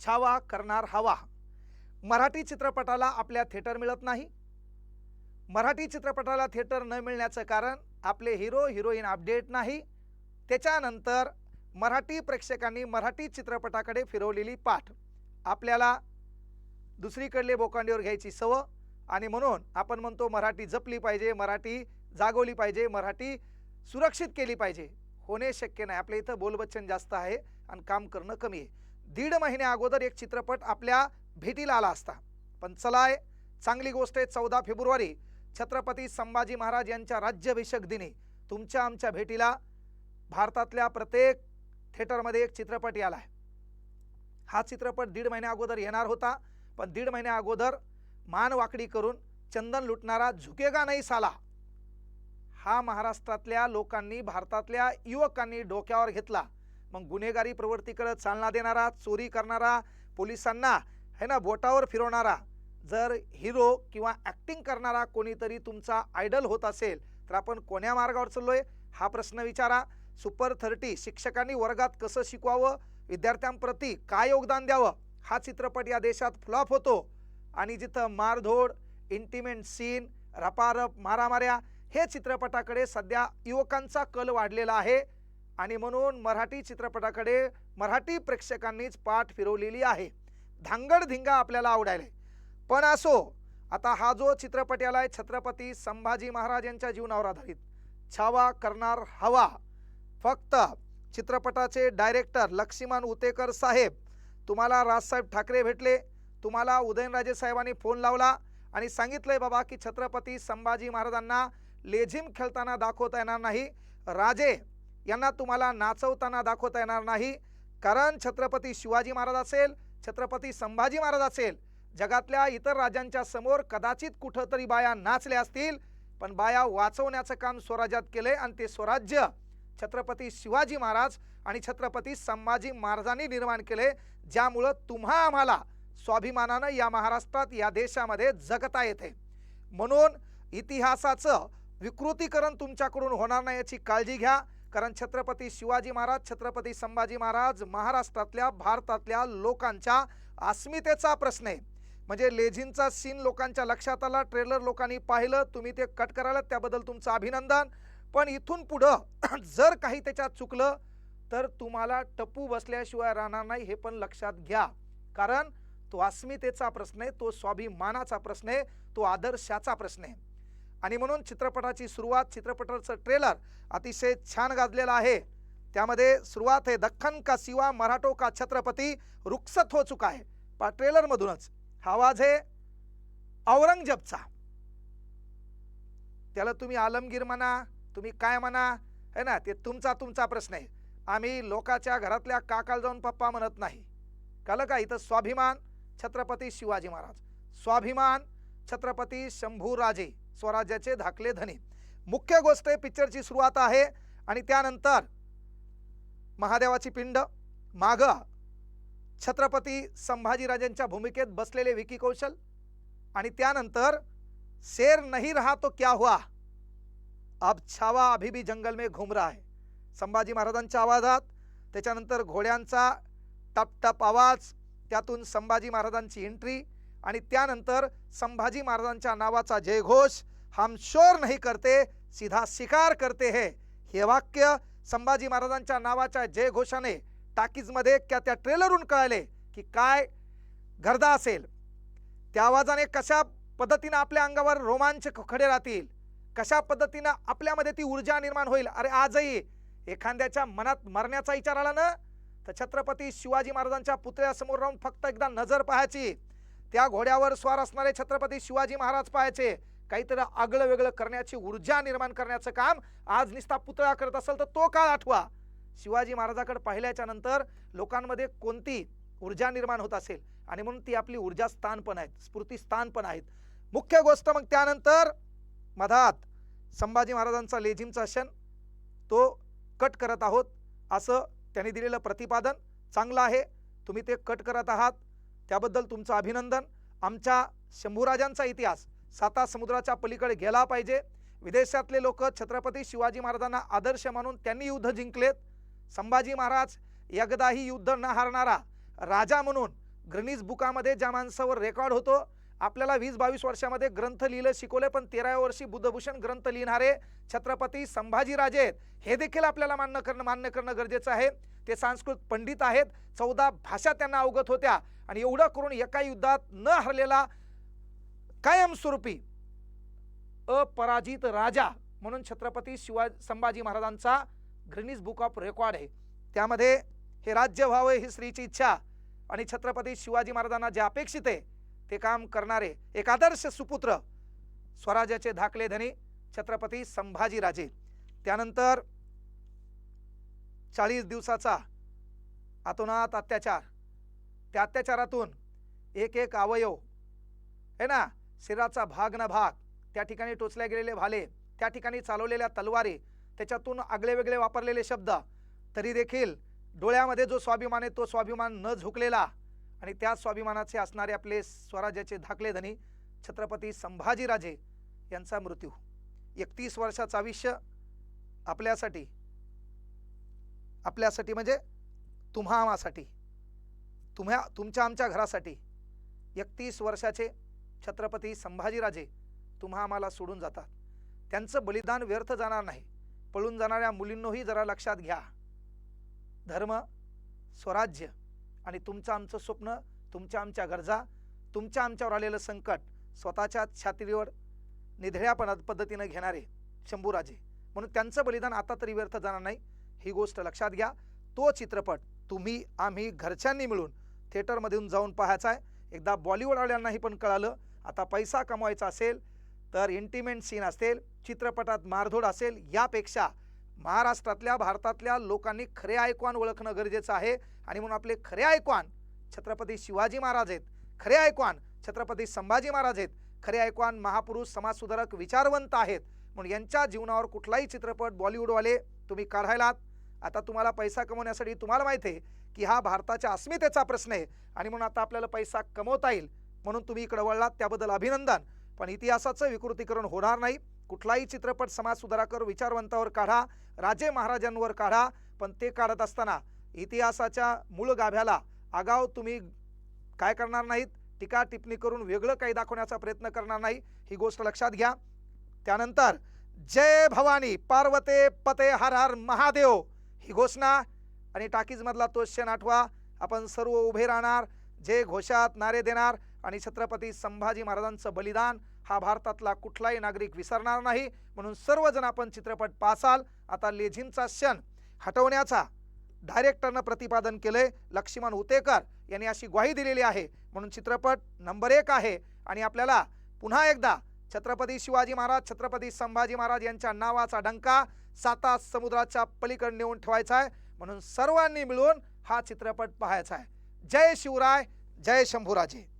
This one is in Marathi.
छावा करणार हवा. मराठी चित्रपटाला आपल्या थिएटर मिळत नाही. मराठी चित्रपटाला थिएटर न मिळण्याचं कारण आपले हिरो हिरोईन अपडेट नाही. त्याच्यानंतर मराठी प्रेक्षकांनी मराठी चित्रपटाकडे फिरवलेली पाठ. आपल्याला दुसरीकडले बोकांडीवर घ्यायची सव आणि म्हणून आपण म्हणतो मराठी जपली पाहिजे मराठी जागवली पाहिजे मराठी सुरक्षित केली पाहिजे. होणे शक्य नाही. आपल्या इथं बोलबच्चन जास्त आहे आणि काम करणं कमी आहे. दीड महिन्या अगोदर एक चित्रपट आपल्या भेटीला आला असता. पण चलाय चांगली गोष्ट आहे चौदा फेब्रुवारी छत्रपती संभाजी महाराज यांच्या राज्याभिषेक दिनी तुमच्या आमच्या भेटीला भारतातल्या प्रत्येक थिएटरमध्ये एक चित्रपट याला आहे हा चित्रपट दीड महिन्या अगोदर येणार होता पण दीड महिन्या अगोदर मान वाकडी करून चंदन लुटणारा झुकेगा नाही साला. हा महाराष्ट्रातल्या लोकांनी भारतातल्या युवकांनी डोक्यावर घेतला. मग गुन्हेगारी प्रवृत्तीकडे चालना देणारा चोरी करणारा पोलिसांना है ना बोटावर फिरवणारा जर हिरो किंवा ॲक्टिंग करणारा कोणीतरी तुमचा आयडल होत असेल तर आपण कोण्या मार्गावर चाललो आहे हा प्रश्न विचारा. सुपर थर्टी शिक्षकांनी वर्गात कसं शिकवावं? विद्यार्थ्यांप्रती काय योगदान द्यावं? हा चित्रपट या देशात फ्लॉप होतो. आणि जिथं मारधोड इंटिमेंट सीन रपारप मारामाऱ्या हे चित्रपटाकडे सध्या युवकांचा कल वाढलेला आहे. आणि म्हणून मराठी चित्रपटाकडे मराठी प्रेक्षकांनीच पाठ फिरवलेली आहे. धांगडधिंगा आपल्याला आवडायला. पण असो आता हा जो चित्रपट आला आहे छत्रपती संभाजी महाराज यांच्या जीवनावर आधारित. छावा करणार हवा. फक्त चित्रपटाचे डायरेक्टर लक्ष्मण उतेकर साहेब. तुम्हाला राजसाहेब ठाकरे भेटले. तुम्हाला उदयनराजे साहेबांनी फोन लावला आणि सांगितलंय बाबा की छत्रपती संभाजी महाराजांना लेझिम खेळताना दाखवता येणार नाही. राजे यांना तुम्हाला नाचवताना दाखवता येणार नाही. कारण छत्रपती शिवाजी महाराज असेल छत्रपती संभाजी महाराज असेल जगातल्या इतर राजांच्या समोर कदाचित कुठंतरी बाया नाचल्या असतील पण बाया वाचवण्याचं काम स्वराज्यात केलंय आणि ते स्वराज्य छत्रपती शिवाजी महाराज आणि छत्रपती संभाजी महाराजांनी निर्माण केले ज्यामुळं तुम्हा आम्हाला स्वाभिमानानं या महाराष्ट्रात या देशामध्ये जगता येते. म्हणून इतिहासाचं विकृतीकरण तुमच्याकडून होणार नाही याची काळजी घ्या. कारण छत्रपती शिवाजी महाराज छत्रपती संभाजी महाराज महाराष्ट्रातल्या भारतातल्या लोकांच्या अस्मितेचा प्रश्न आहे. म्हणजे लेझिनचा सीन लोकांच्या लक्षात आला ट्रेलर लोकांनी पाहिलं तुम्ही ते कट करायला त्याबद्दल तुमचं अभिनंदन. पण इथून पुढं जर काही त्याच्यात चुकलं तर तुम्हाला टप्पू बसल्याशिवाय राहणार नाही हे पण लक्षात घ्या. कारण तो अस्मितेचा प्रश्न आहे तो स्वाभिमानाचा प्रश्न आहे तो आदर्शाचा प्रश्न आहे. आणि म्हणून चित्रपटाची सुरुवात चित्रपटाचं ट्रेलर अतिशय छान गाजलेलं आहे. त्यामध्ये सुरुवात आहे दख्खन का सिवा मराठो का छत्रपती रुखसत हो चुका आहे पा ट्रेलरमधूनच. हा आवाज आहे औरंगजेबचा. त्याला तुम्ही आलमगीर म्हणा तुम्ही काय म्हणा है ना ते तुमचा तुमचा प्रश्न आहे. आम्ही लोकाच्या घरातल्या काकाला जाऊन पप्पा म्हणत नाही. कळलं का? इथं स्वाभिमान छत्रपती शिवाजी महाराज. स्वाभिमान छत्रपती शंभूराजे. स्वराज्याचे धाकले धनी. मुख्य गोष्ट आहे पिक्चरची सुरुवात आहे आणि त्यानंतर महादेवाची पिंड माग छत्रपती संभाजीराजांच्या भूमिकेत बसलेले विकी कौशल आणि त्यानंतर शेर नहीं रहा तो क्या हुआ? अब छावा अभी भी जंगल में घूम रहा है. संभाजी महाराजांच्या आवाजात त्याच्यानंतर घोड्यांचा टप टप आवाज त्यातून संभाजी महाराजांची एंट्री आणि त्यानंतर संभाजी महाराजांच्या नावाचा जयघोष हम शोर नहीं करते सीधा शिकार करते हे। हे वाक्य संभाजी महाराजांच्या नावाच्या जय घोषाने टाकीजमध्ये क्या त्या ट्रेलरहून कळाले की काय गर्दा असेल? त्या आवाजाने कशा पद्धतीनं आपल्या अंगावर रोमांच खडे राहतील? कशा पद्धतीनं आपल्यामध्ये ती ऊर्जा निर्माण होईल? अरे आजही एखाद्याच्या मनात मरण्याचा विचार आला ना तर छत्रपती शिवाजी महाराजांच्या पुतळ्यासमोर राहून फक्त एकदा नजर पाहायची. त्या घोड्यावर स्वार असणारे छत्रपती शिवाजी महाराज पाहायचे. काहीतरी आगळं वेगळं करण्याची ऊर्जा निर्माण करण्याचं काम आज निस्ता पुतळा करत असेल तर तो काळ आठवा. शिवाजी महाराजाकडे पाहिल्याच्या नंतर लोकांमध्ये कोणती ऊर्जा निर्माण होत असेल? आणि म्हणून ती आपली ऊर्जा स्थान पण आहेत स्फूर्ती स्थान पण आहेत. मुख्य गोष्ट मग त्यानंतर मधात संभाजी महाराजांचा लेझिमचा क्षण तो कट करत आहोत असं त्यांनी दिलेलं प्रतिपादन चांगलं आहे. तुम्ही ते कट करत आहात त्याबद्दल तुमचं अभिनंदन. आमच्या शंभूराजांचा इतिहास साता समुद्राच्या पलीकडे गेला पाहिजे. विदेशातले लोक छत्रपती शिवाजी महाराजांना आदर्श मानून त्यांनी युद्ध जिंकलेत. संभाजी महाराज एकदाही युद्ध न हारणारा राजा म्हणून ग्रनीज बुकामध्ये ज्या माणसावर रेकॉर्ड होतो आपल्याला वीस बावीस वर्षामध्ये ग्रंथ लिहिलं शिकवले पण तेराव्या वर्षी बुद्धभूषण ग्रंथ लिहिणारे छत्रपती संभाजीराजे आहेत. हे देखील आपल्याला मान्य करणं मान्य करणं गरजेचं आहे. ते संस्कृत पंडित आहेत. चौदा भाषा त्यांना अवगत होत्या. आणि एवढं करून एका युद्धात न हरलेला कायमस्वरूपी अपराजित राजा म्हणून छत्रपती शिवाजी संभाजी महाराजांचा ग्रिनीज बुक ऑफ रेकॉर्ड आहे. त्यामध्ये हे राज्य व्हावं ही स्त्रीची इच्छा आणि छत्रपती शिवाजी महाराजांना जे अपेक्षित आहे ते काम करणारे एक आदर्श सुपुत्र स्वराज्याचे धाकले धनी छत्रपती संभाजीराजे. त्यानंतर चाळीस दिवसाचा अतोनात अत्याचार. त्या अत्याचारातून एक एक अवयव है ना? शरीराचा भाग न भाग त्या ठिकाणी टोचल्या गेलेले भाले त्या ठिकाणी चालवलेल्या तलवारी त्याच्यातून आगळे वेगळे वापरलेले शब्द तरी देखील डोळ्यामध्ये जो स्वाभिमान आहे तो स्वाभिमान न झुकलेला आणि त्या स्वाभिमानाचे असणारे आपले स्वराज्याचे धाकले धनी छत्रपती संभाजीराजे यांचा मृत्यू. एकतीस वर्षाचं आयुष्य आपल्यासाठी आपल्यासाठी म्हणजे तुम्हा आम्हासाठी तुम्हा तुमच्या आमच्या घरासाठी एकतीस वर्षाचे छत्रपती संभाजीराजे तुम्हा आम्हाला सोडून जातात. त्यांचं बलिदान व्यर्थ जाणार नाही. पळून जाणाऱ्या मुलींनोही जरा लक्षात घ्या. धर्म स्वराज्य आणि तुमचं आमचं स्वप्न तुमच्या आमच्या गरजा तुमच्या आमच्यावर आलेलं संकट स्वतःच्या छातीवर निधड्या पद्धतीनं घेणारे शंभूराजे. म्हणून त्यांचं बलिदान आता तरी व्यर्थ जाणार नाही. ही गोष्ट लक्षात घ्या. तो चित्रपट तुम्ही आम्ही घरच्यांनी मिळून थिएटरमधून जाऊन पाहायचा आहे. एकदा बॉलिवूडवाल्यांनाही पण कळालं. आता पैसा कमवायचा असेल तर इंटिमेंट सीन असेल चित्रपटात मारधोड असेल यापेक्षा महाराष्ट्रातल्या भारतातल्या लोकांनी खरे ऐकवान ओळखणं गरजेचं आहे. आणि म्हणून आपले खरे ऐकवान छत्रपती शिवाजी महाराज आहेत. खरे ऐकवान छत्रपती संभाजी महाराज आहेत. खरे ऐकवान महापुरुष समाजसुधारक विचारवंत आहेत. म्हणून यांच्या जीवनावर कुठलाही चित्रपट बॉलिवूडवाले तुम्ही काढायलात आता तुम्हाला पैसा कमवण्यासाठी तुम्हाला माहिती आहे की हा भारताच्या अस्मितेचा प्रश्न आहे. आणि म्हणून आता आपल्याला पैसा कमवता येईल. म्हणून तुम्ही इकडं वळलात त्याबद्दल अभिनंदन. पण इतिहासाचं विकृतीकरण होणार नाही. कुठलाही चित्रपट समाज सुधाराकर विचारवंतावर काढा राजे महाराजांवर काढा पण ते काढत असताना इतिहासाच्या मूळ गाभ्याला आगाव तुम्ही काय करणार नाहीत? टीका टिप्पणी करून वेगळं काही दाखवण्याचा प्रयत्न करणार नाही. ही गोष्ट लक्षात घ्या. त्यानंतर जय भवानी पार्वते पते हर हर महादेव. ही घोषणा आणि टाकीजमधला तो क्षण आठवा. आपण सर्व उभे राहणार. जे घोषात नारे देणार आणि छत्रपती संभाजी महाराजांचं बलिदान हा भारतातला कुठलाही नागरिक विसरणार नाही. म्हणून सर्वजण आपण चित्रपट पासाल. आता लेझिमचा क्षण हटवण्याचा डायरेक्टरनं प्रतिपादन केलंय लक्ष्मण उतेकर. यांनी अशी ग्वाही दिलेली आहे. म्हणून चित्रपट नंबर एक आहे. आणि आपल्याला पुन्हा एकदा छत्रपती शिवाजी महाराज छत्रपती संभाजी महाराज यांच्या नावाचा डंका साता समुद्राच्या पलीकडे नेऊन ठेवायचा आहे. म्हणून सर्वांनी मिळून हा चित्रपट पाहायचा आहे. जय शिवराय जय शंभूराजे.